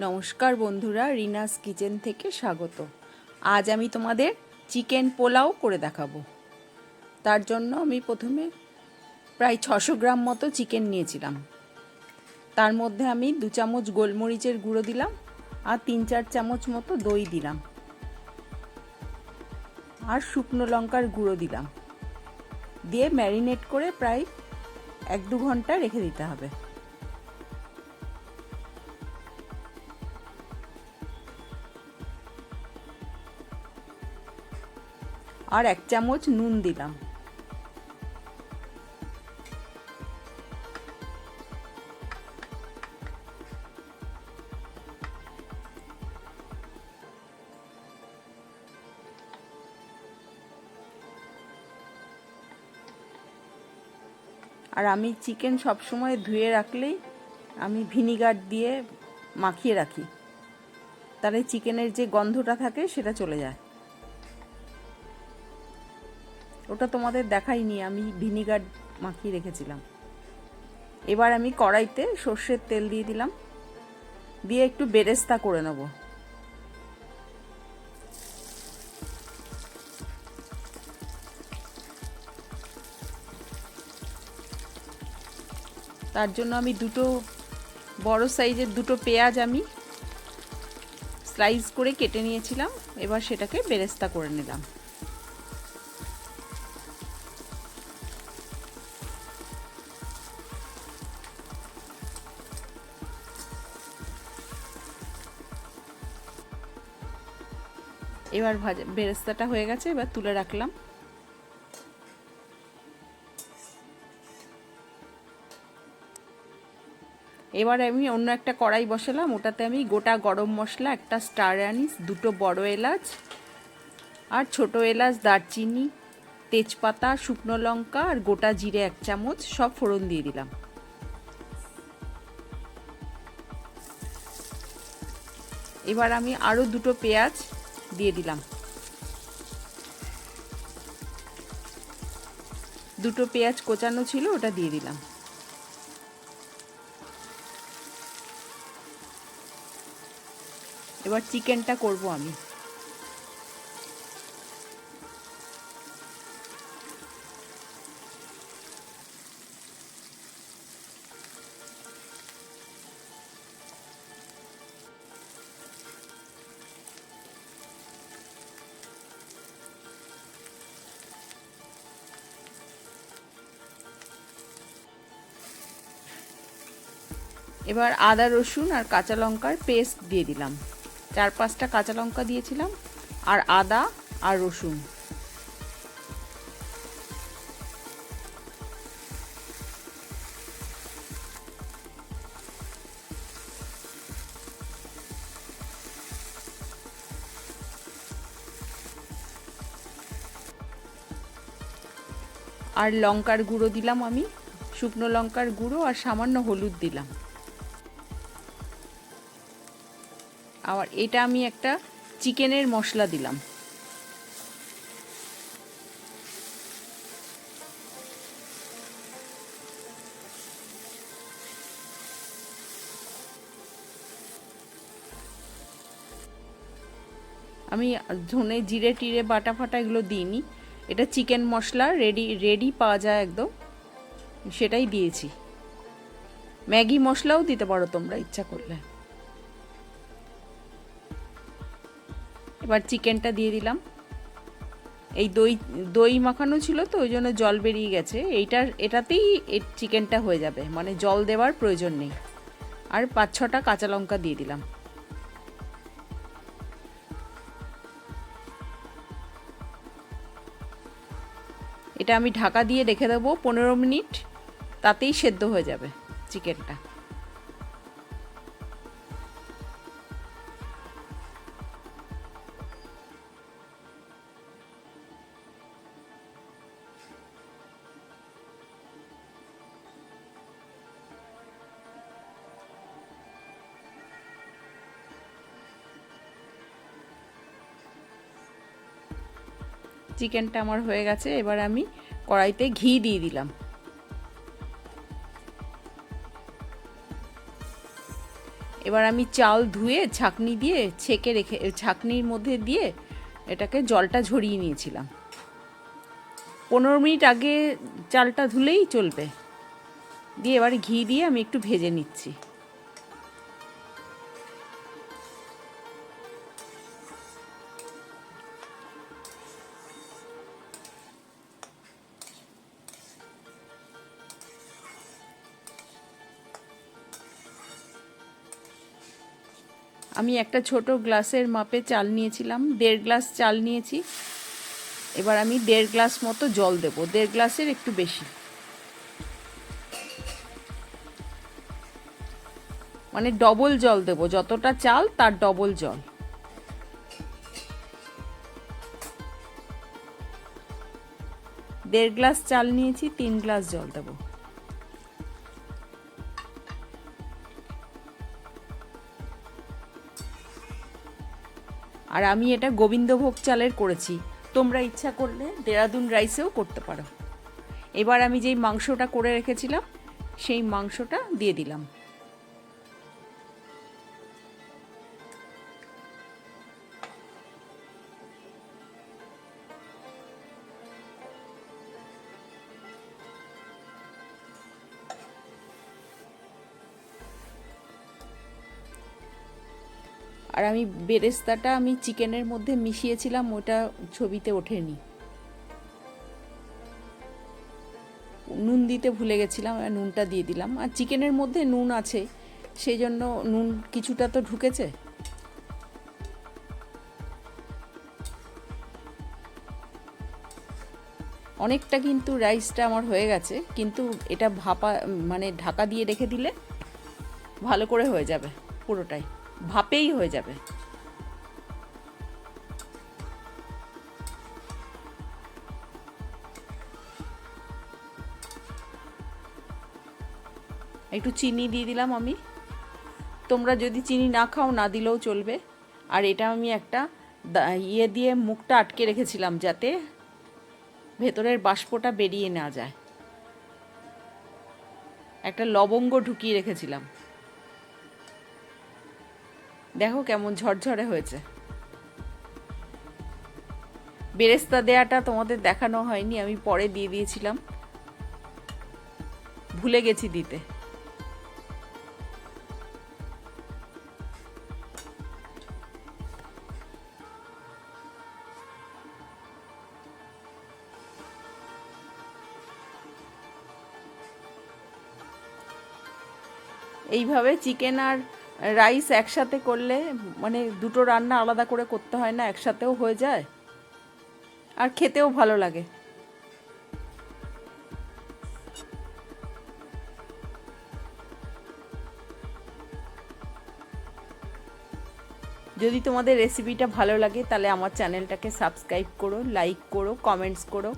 নমস্কার বন্ধুরা, রিনাস কিচেন থেকে স্বাগত। আজ আমি তোমাদের চিকেন পোলাও করে দেখাবো। তার জন্য আমি প্রথমে প্রায় ছশো গ্রাম মতো চিকেন নিয়েছিলাম। তার মধ্যে আমি দু চামচ গোলমরিচের গুঁড়ো দিলাম আর তিন চার চামচ মতো দই দিলাম। আর শুকনো লঙ্কার গুঁড়ো দিলাম। দিয়ে ম্যারিনেট করে প্রায় এক দু ঘণ্টা রেখে দিতে হবে। আর এক চামচ নুন দিলাম। আর আমি চিকেন সবসময় ধুয়ে রাখলেই আমি ভিনিগার দিয়ে মাখিয়ে রাখি। তাহলে চিকেনের যে গন্ধটা থাকে সেটা চলে যায়। ওটা তোমাদের দেখাইনি, আমি ভিনিগার মাখিয়ে রেখেছিলাম। এবার আমি কড়াইতে সর্ষের তেল দিয়ে দিলাম, দিয়ে একটু বেরেস্তা করে নেব। তার জন্য আমি দুটো, বড় সাইজের দুটো পেঁয়াজ আমি স্লাইস করে কেটে নিয়েছিলাম, এবার সেটাকে বেরেস্তা করে নিলাম। এবার ভাজা, বেরেস্তাটা হয়ে গেছে, এবার তুলে রাখলাম। এবার আমি অন্য একটা কড়াই বসালাম, ওটাতে আমি গোটা গরম মশলা, একটা স্টার অ্যানিস দুটো বড় এলাচ, আর ছোট এলাচ, দারচিনি, তেজপাতা, শুকনো লঙ্কা, আর গোটা জিরে এক চামচ, সব ফোড়ন দিয়ে দিলাম। এবার আমি আরও দুটো পেঁয়াজ দিয়ে দিলাম। দুটো পেঁয়াজ কোচানো ছিল ওটা দিয়ে দিলাম। এবার চিকেনটা করব আমি। এবার আদা, রসুন আর কাঁচা লঙ্কার পেস্ট দিয়ে দিলাম। চার পাঁচটা কাঁচা লঙ্কা দিয়েছিলাম আর আদা আর রসুন। আর লঙ্কার গুঁড়ো দিলাম আমি। শুকনো লঙ্কার গুঁড়ো আর সামান্য হলুদ দিলাম। আবার এটা আমি একটা চিকেনের মশলা দিলাম। আমি ধনে জিরে টিরে বাটা ফাটা এগুলো দিইনি। এটা চিকেন মশলা, রেডি রেডি পাওয়া যায় একদম। সেটাই দিয়েছি। ম্যাগি মশলাও দিতে পারো তোমরা, ইচ্ছা করলে। এবার চিকেনটা দিয়ে দিলাম। এই দই দই মাখানো ছিল তো, ওই জন্য জল বেরিয়ে গেছে। এইটার, এটাতেই চিকেনটা হয়ে যাবে মানে জল দেওয়ার প্রয়োজন নেই। আর পাঁচ ছটা কাঁচা লঙ্কা দিয়ে দিলাম। এটা আমি ঢাকা দিয়ে রেখে দেবো পনেরো মিনিট, তাতেই সেদ্ধ হয়ে যাবে চিকেনটা। চিকেনটা আমার হয়ে গেছে, এবার আমি কড়াইতে ঘি দিয়ে দিলাম। এবার আমি চাল ধুয়ে ছাকনি দিয়ে ছেঁকে রেখে, ছাকনির মধ্যে দিয়ে এটাকে জলটা ঝরিয়ে নিয়েছিলাম। পনেরো মিনিট আগে চালটা ধুলেই চলবে। দিয়ে এবার ঘি দিয়ে আমি একটু ভেজে নিচ্ছি। আমি একটা ছোট গ্লাসের মাপে চাল নিয়েছিলাম, দেড় গ্লাস চাল নিয়েছি। এবার আমি দেড় গ্লাস মতো জল দেব, দেড় গ্লাসের একটু বেশি। মানে ডবল জল দেব, যতটা চাল তার ডবল জল। দেড় গ্লাস চাল নিয়েছি, তিন গ্লাস জল দেবো। আর আমি এটা গোবিন্দভোগ চালের করেছি। তোমরা ইচ্ছা করলে দেরাদুন রাইসেও করতে পারো। এবার আমি যেই মাংসটা করে রেখেছিলাম, সেই মাংসটা দিয়ে দিলাম। আর আমি বেরেস্তাটা আমি চিকেনের মধ্যে মিশিয়েছিলাম, ওটা ছবিতে ওঠেনি। নুন দিতে ভুলে গেছিলাম আর নুনটা দিয়ে দিলাম। আর চিকেনের মধ্যে নুন আছে সেই জন্য নুন কিছুটা তো ঢুকেছে। অনেকটা কিন্তু রাইসটা আমার হয়ে গেছে, কিন্তু এটা ভাপা মানে ঢাকা দিয়ে রেখে দিলে ভালো করে হয়ে যাবে পুরোটাই। ভাপেই হয়ে যাবে। একটু চিনি দিয়ে দিলাম আমি। তোমরা যদি চিনি না খাও, না দিলেও চলবে। আর এটা আমি একটা ইয়ে দিয়ে মুখটা আটকে রেখেছিলাম যাতে ভেতরের বাষ্পটা বেরিয়ে না যায়। একটা লবঙ্গ ঢুকিয়ে রেখেছিলাম। দেখো কেমন ঝরঝরে হয়েছে। বেরেস্তা দেয়াটা তোমাদের দেখানো হয়নি, আমি পরে দিয়ে দিয়েছিলাম। ভুলে গেছি দিতে। এইভাবে চিকেন আর রাইস একসাথে করলে মানে দুটো রান্না আলাদা করে করতে হয় না, একসাথেও হয়ে যায়। আর খেতেও ভালো লাগে। যদি তোমাদের রেসিপিটা ভালো লাগে, তাহলে আমার চ্যানেলটাকে সাবস্ক্রাইব করো লাইক করো কমেন্টস করো।